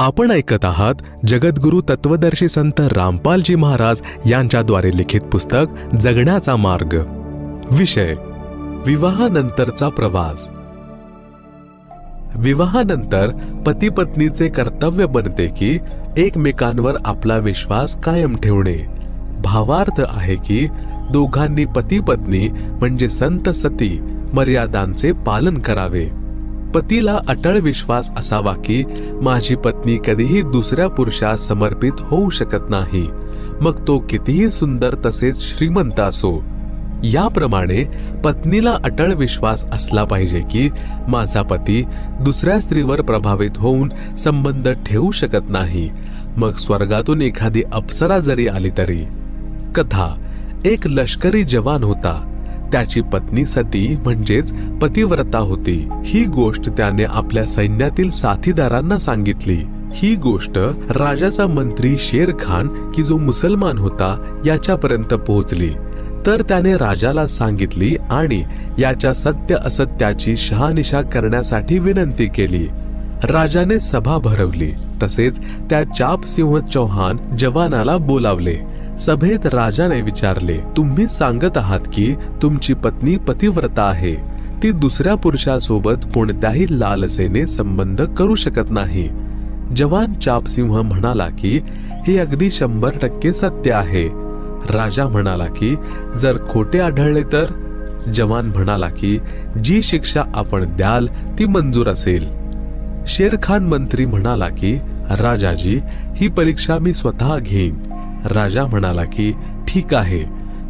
आपण ऐकत आहात जगद्गुरु तत्वदर्शी संत रामपालजी महाराज यांच्याद्वारे लिखित पुस्तक जगण्याचा मार्ग. विषय विवाहानंतरचा प्रवास. विवाहानंतर पती पत्नीचे कर्तव्य बनते की एकमेकांवर आपला विश्वास कायम ठेवणे. भावार्थ आहे की दोघांनी पती पत्नी म्हणजे संत सती मर्यादांचे पालन करावे. पतीला अटळ विश्वास असावा की माझी पत्नी कधीही दुसऱ्या पुरुषास समर्पित होऊ शकत नाही. मग तो कितीही सुंदर तसेच श्रीमंत असो. याप्रमाणे पत्नीला अटळ विश्वास असला पाहिजे की माझा पती दुसऱ्या स्त्रीवर प्रभावित होऊन संबंध ठेवू शकत नाही. मग स्वर्गातून एखादी अप्सरा जरी आली तरी. कथा. एक लष्करी जवान होता. त्याची पत्नी सती म्हणजेच पतिव्रता होती. ही गोष्ट त्याने आपल्या सैन्यातील साथीदारांना सांगितली. ही गोष्ट राजाचा मंत्री शेर खान की जो मुसलमान होता याच्यापर्यंत पोहोचली. तर त्याने राजाला सांगितली आणि याच्या सत्य असत्याची शहानिशा करण्यासाठी विनंती केली. राजाने सभा भरवली. तसेच त्या चापसिंह चौहान जवानाला बोलावले. सभेत राजाने विचारले तुम्ही सांगत आहात की तुमची पत्नी पतिव्रता आहे. ती दुसऱ्या पुरुषासोबत कोणत्याही लालसेने संबंध करू शकत नाही. जवान चापसिंह म्हणाला की हे अगदी शंभर टक्के सत्य आहे. राजा म्हणाला की जर खोटे आढळले तर? जवान म्हणाला की जी शिक्षा आपण द्याल ती मंजूर असेल. शेरखान मंत्री म्हणाला की राजाजी ही परीक्षा मी स्वतः घेईन. राजा म्हणाला की ठीक आहे.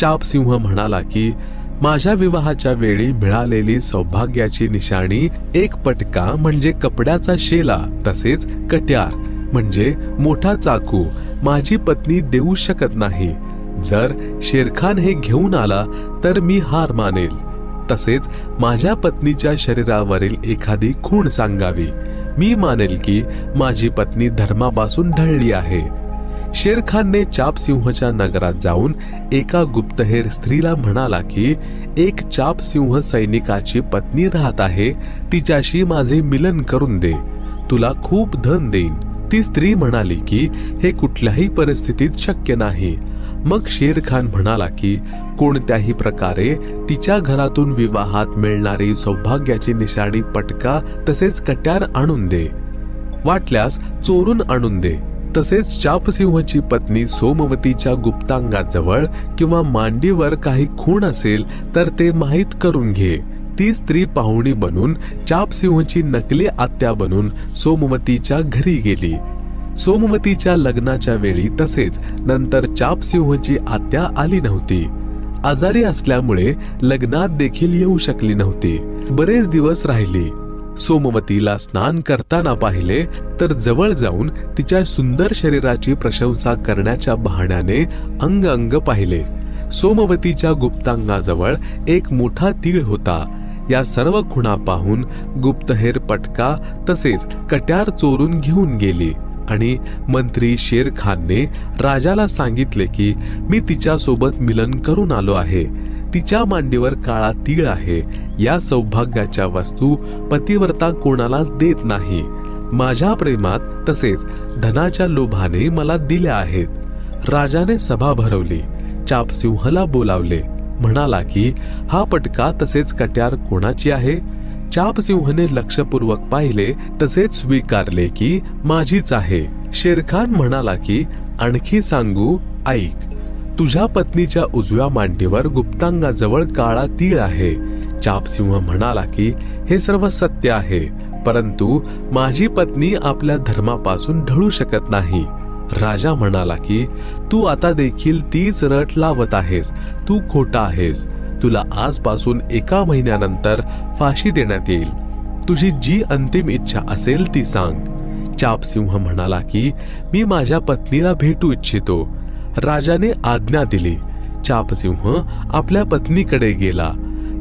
चापसिंह म्हणाला की माझ्या विवाहाच्या वेळी मिळालेली सौभाग्याची निशाणी एक पटका म्हणजे कपड्याचा शेला तसेच कट्यार म्हणजे मोठा चाकू माझी पत्नी देऊ शकत नाही. जर शेरखान हे घेऊन आला तर मी हार मानेल. तसेच माझ्या पत्नीच्या शरीरावरील एखादी खूण सांगावी. मी मानेल की माझी पत्नी धर्मापासून ढळली आहे. शेरखानने चापसिंहच्या नगरात जाऊन एका गुप्तहेर स्त्रीला म्हणाला की एक चापसिंह सैनिकाची पत्नी राहत आहे तिच्याशी माझे मिलन करून दे तुला खूप धन देईन. ती स्त्री म्हणाली की हे कुठल्याही परिस्थितीत शक्य नाही. मग शेरखान म्हणाला की कोणत्याही प्रकारे तिच्या घरातून विवाहात मिळणारी सौभाग्याची निशाणी पटका तसेच कट्यार आणून दे वाटल्यास चोरून आणून दे तसेच चापसिंहची पत्नी सोमवतीच्या गुप्तांगाजवळ किंवा मांडीवर काही खूण असेल तर ते माहीत करून घे. ती स्त्री पाहुणी बनून चापसिंहची नकली आत्या बनून सोमवतीच्या घरी गेली. सोमवतीच्या लग्नाच्या वेळी तसेच नंतर चापसिंहची आत्या आली नव्हती. आजारी असल्यामुळे लग्नात देखील येऊ शकली नव्हती. बरेच दिवस राहिली. सोमवतीला स्नान करताना पाहिले तर जवळ जाऊन तिच्या सुंदर शरीराची प्रशंसा करण्याच्या बहाण्याने अंग अंग पाहिले. सोमवतीच्या गुप्तांगाजवळ एक मोठा तीळ होता. या सर्व खुणा पाहून गुप्तहेर पटका तसेच कट्यार चोरून घेऊन गेली आणि मंत्री शेर खानने राजाला सांगितले की मी तिच्यासोबत मिलन करून आलो आहे. तिच्या मांडीवर काळा तीळ आहे. या सौभाग्याच्या वस्तू पतिव्रता कोणालाच देत नाही. माझ्या प्रेमात तसेच धनाच्या लोभाने मला दिल्या आहेत. राजाने सभा भरवली. चापसिंहला बोलावले. म्हणाला की हा पटका तसेच कट्यार कोणाची आहे? चापसिंहने लक्षपूर्वक पाहिले तसेच स्वीकारले की माझीच आहे. शेरखान म्हणाला की आणखी सांगू ऐक. तुझ्या पत्नीच्या उजव्या मांडीवर गुप्तांगाजवळ काळा तीळ आहे. चापसिंह म्हणाला की हे सर्व सत्य आहे परंतु माझी पत्नी आपल्या धर्मापासून ढळू शकत नाही. राजा म्हणाला की तू आता देखील तीच रट लावत आहेस तू खोटा आहेस. तुला आजपासून एका महिन्यानंतर फाशी देण्यात येईल. तुझी जी अंतिम इच्छा असेल ती सांग. चापसिंह म्हणाला की मी माझ्या पत्नीला भेटू इच्छितो. राजाने आज्ञा दिली. चापसिंह आपल्या पत्नीकडे गेला.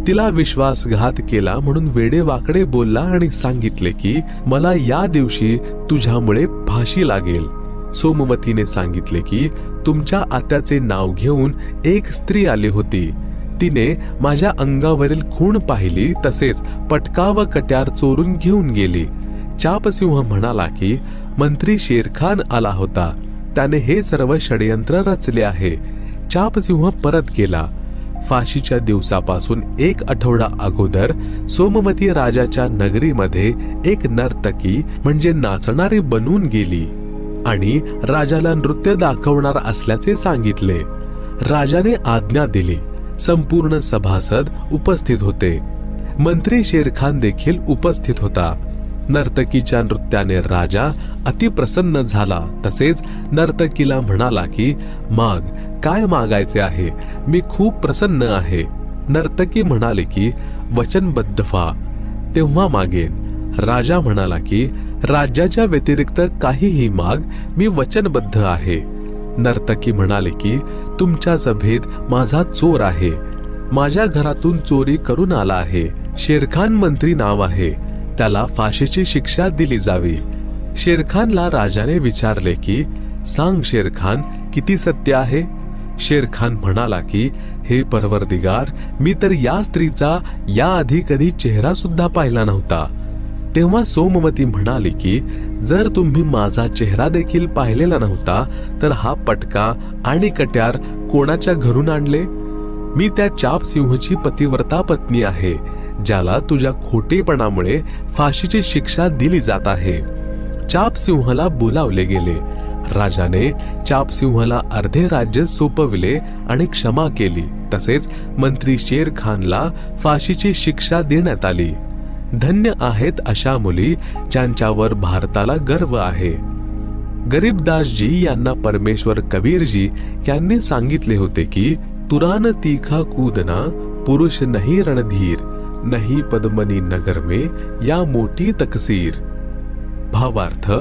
तिला विश्वासघात केला म्हणून वेडे वाकडे बोलला आणि सांगितले की मला या दिवशी तुझ्यामुळे फाशी लागेल. सोमवतीने सांगितले की तुमच्या आत्याचे नाव घेऊन एक स्त्री आली होती. तिने माझ्या अंगावरील खूण पाहिली तसेच पटका व कट्यार चोरून घेऊन गेली. चापसिंह म्हणाला की मंत्री शेरखान आला होता. त्याने हे सर्व षडयंत्र रचले आहे. चापसिंह परत गेला. फाशीच्या दिवसापासून एक आठवडा अगोदर सोमवती राजाच्या नगरीमध्ये एक नर्तकी म्हणजे नाचणारी बनून गेली आणि राजाला नृत्य दाखवणार असल्याचे सांगितले. राजाने आज्ञा दिली. संपूर्ण सभासद उपस्थित होते. मंत्री शेरखान देखील उपस्थित होता. नर्तकीच्या नृत्याने राजा अतिप्रसन्न झाला. तसेच नर्तकीला म्हणाला की माग काय मागायचे आहे? मी खूप प्रसन्न आहे. नर्तकी म्हणाले की वचनबद्ध व्हा. तेव्हा मागेन. राजा म्हणाला की राज्याच्या व्यतिरिक्त काहीही माग मी वचनबद्ध आहे. नर्तकी म्हणाले की तुमच्या सभेत माझा चोर आहे. माझ्या घरातून चोरी करून आला आहे. शेरखान मंत्री नाव आहे. त्याला फाशीची शिक्षा दिली जावी. शेरखानला राजाने विचारले की सांग शेरखान किती सत्य आहे? शेरखान म्हणाला की हे परवरदिगार मी तर या स्त्रीचा याआधी कधी चेहरा सुद्धा पाहिला नव्हता. तेव्हा सोमवती म्हणाली की जर तुम्ही माझा चेहरा देखील पाहिलेला नव्हता तर हा पटका आणि कट्यार कोणाच्या घरून आणले? मी त्या चापसिंहची पतिव्रता पत्नी आहे. ज्याला तुझ्या खोटेपणामुळे फाशीची शिक्षा दिली जात आहे. चापसिंहला बोलावले गेले. राजाने चापसिंहला अर्धे राज्य सोपविले आणि क्षमा केली. तसेच मंत्री शेर खानला फाशीची शिक्षा देण्यात आली. धन्य आहेत अशा मुली ज्यांच्यावर भारताला गर्व आहे. गरीबदासजी यांना परमेश्वर कबीरजी यांनी सांगितले होते की तुरान तीखा कूदना पुरुष नहीं रणधीर. नहीं पद्मनी नगर में या मोठी तकसीर। भावार्थ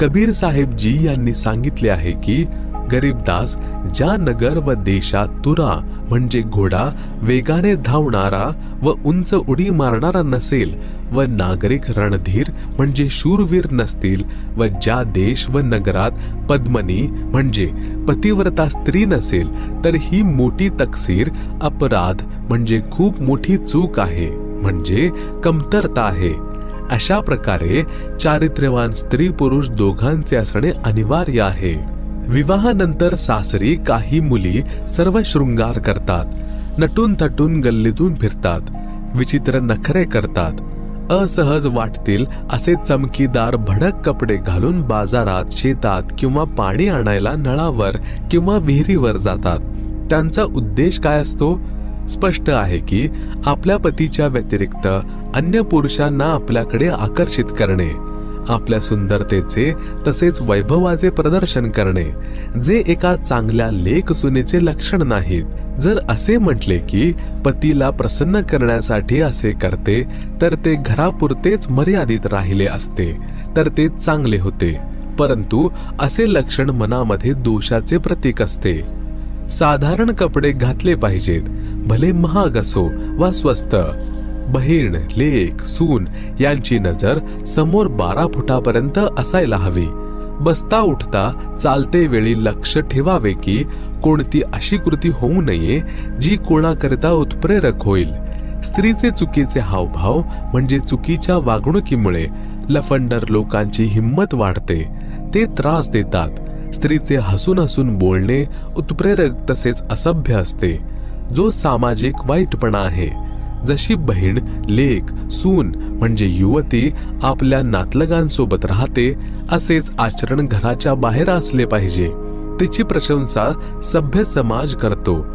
कबीर साहेब जी यांनी सांगितले आहे की गरीबदास ज्या नगर व देशात तुरा म्हणजे घोडा वेगाने धावणारा व उंच उडी मारणारा नसेल व नागरिक रणधीर म्हणजे शूरवीर नसतील व ज्या देश व नगरात पद्मनी म्हणजे पतिव्रता स्त्री नसेल तर ही मोठी तकसीर अपराध म्हणजे खूप मोठी चूक आहे म्हणजे कमतरता आहे. अशा प्रकारे चारित्र्यवान स्त्री पुरुष दोघांचे असणे अनिवार्य आहे. विवाहानंतर सासरी काही मुली सर्व शृंगार करतात नटून थटून गल्लीतून फिरतात विचित्र नखरे करतात असहज वाटतील असे चमकीदार भडक कपडे घालून बाजारात शेतात किंवा पाणी आणायला नळावर किंवा विहिरीवर जातात. त्यांचा उद्देश काय असतो? स्पष्ट आहे की आपल्या पतीच्या व्यतिरिक्त अन्य पुरुषांना आपल्याकडे आकर्षित करणे. आपल्या सुंदरतेचे तसेच वैभवाचे प्रदर्शन करणे. जे एका चांगल्या लेख सुनेचे लक्षण नाहीत. जर असे म्हटले की पतीला प्रसन्न करण्यासाठी असे करते तर ते घरापुरतेच मर्यादित राहिले असते तर ते चांगले होते. परंतु असे लक्षण मनामध्ये दोषाचे प्रतीक असते. साधारण कपडे घातले पाहिजेत. भले महाग असो वा स्वस्त बहीण लेख सून यांची नजर समोर बारा फुटापर्यंत असायला हवी. बसता उठता चालते वेळी लक्ष ठेवावे की कोणती अशी कृती होऊ नये जी कोणाकरिता उत्प्रेरक होईल. स्त्रीचे चुकीचे हावभाव म्हणजे चुकीच्या वागणुकीमुळे लफंडर लोकांची हिंमत वाढते. ते त्रास देतात. स्त्रीचे हसून हसून बोलणे उत्प्रेरक तसेच असभ्य असते. जो सामाजिक वाईटपणा आहे जशी बहीण लेक सून म्हणजे युवती आपल्या नातलगांसोबत राहते असेच आचरण घराच्या बाहेर असले पाहिजे. तिची प्रशंसा सभ्य समाज करतो.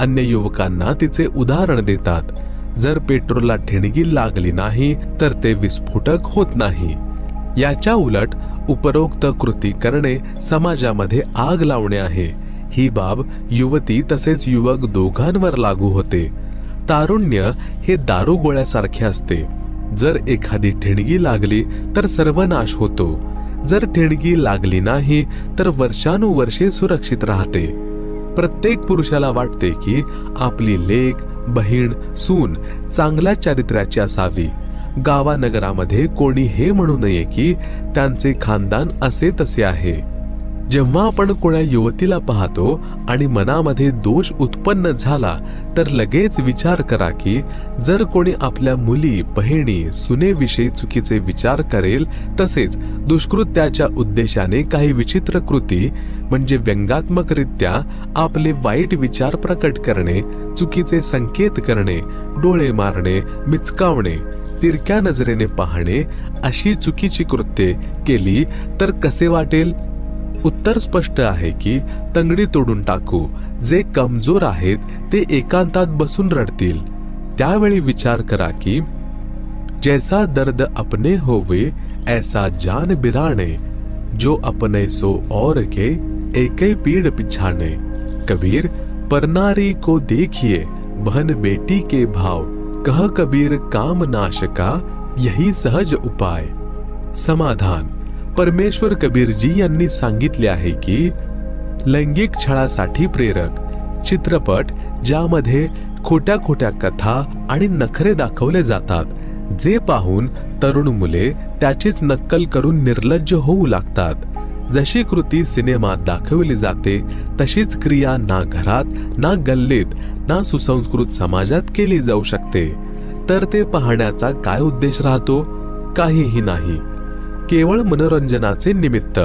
अन्य युवकांना तिचे उदाहरण देतात. जर पेट्रोलला ठिणगी लागली नाही तर ते विस्फोटक होत नाही. याच्या उलट उपरोक्त कृती करणे समाजामध्ये आग लावणे आहे. ही बाब युवती तसेच युवक दोघांवर लागू होते. तारुण्य हे दारुगोळ्यासारखे असते. जर एखादी ठिणगी लागली तर सर्वनाश होतो. जर ठिणगी लागली नाही तर वर्षानुवर्षे सुरक्षित राहते. प्रत्येक पुरुषाला वाटते की आपली लेख बहीण सून चांगल्या चारित्र्याची असावी. गावानगरामध्ये कोणी हे म्हणू नये की त्यांचे खानदान असे तसे आहे. जेव्हा आपण कोणा युवतीला पाहतो आणि मनामध्ये दोष उत्पन्न झाला तर लगेच विचार करा की जर कोणी आपल्या मुली बहिणी सुनेविषयी चुकीचे विचार करेल तसेच दुष्कृत्याच्या उद्देशाने काही विचित्र कृती म्हणजे व्यंगात्मकरित्या आपले वाईट विचार प्रकट करणे चुकीचे संकेत करणे डोळे मारणे मिचकावणे तिरक्या नजरेने पाहणे अशी चुकीची कृत्ये केली तर कसे वाटेल? उत्तर स्पष्ट आहे की, तंगडी तोडून टाकू. जे कमज़ोर आहेत, ते एकांतात बसून रडतील. त्यावेळी विचार करा की, जैसा दर्द अपने होवे, ऐसा जान बिराणे. जो अपने सो और के, एक पीड़ पिछाने कबीर, परनारी को देखिए, बहन बेटी के भाव. कह कबीर, काम नाश का यही सहज उपाय. समाधान। परमेश्वर कबीरजी यांनी सांगितले आहे की लैंगिक छळासाठी प्रेरक चित्रपट ज्यामध्ये खोट्या खोट्या कथा आणि नखरे दाखवले जातात जे पाहून तरुण मुले त्याचीच नक्कल करून निर्लज्ज होऊ लागतात. जशी कृती सिनेमात दाखवली जाते तशीच क्रिया ना घरात ना गल्लीत ना सुसंस्कृत समाजात केली जाऊ शकते. तर ते पाहण्याचा काय उद्देश राहतो? काहीही नाही. केवळ मनोरंजनाचे निमित्त.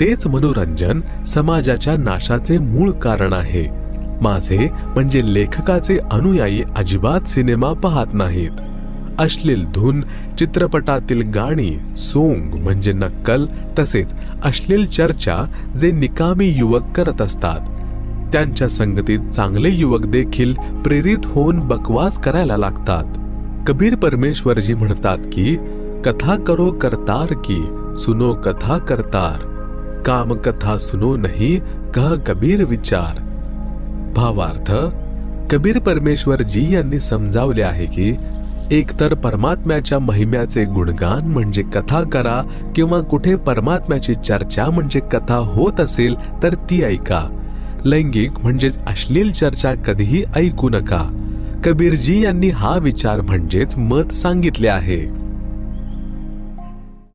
तेच मनोरंजन समाजाच्या नाशाचे मूळ कारण आहे. माझे म्हणजे लेखकाचे अनुयायी अजिबात सिनेमा पाहत नाहीत. अश्लील धून चित्रपटातील गाणी सोंग म्हणजे नक्कल तसेच अश्लील चर्चा जे निकामी युवक करत असतात. त्यांच्या संगतीत चांगले युवक देखील प्रेरित होऊन बकवास करायला लागतात. कबीर परमेश्वरजी म्हणतात की कथा करो करतार की सुनो कथा करतार। काम कथा सुनो नहीं कह कबीर विचार। भावार्थ कबीर परमेश्वर जी यांनी समजावले आहे की एकतर परमात्म्याच्या महिम्याचे गुणगान म्हणजे कथा करा किंवा कुठे परमात्म्याची चर्चा म्हणजे कथा होत असेल तर ती ऐका. लैंगिक म्हणजेच अश्लील चर्चा कधीही ऐकू नका. कबीरजी यांनी हा विचार म्हणजेच मत सांगितले आहे.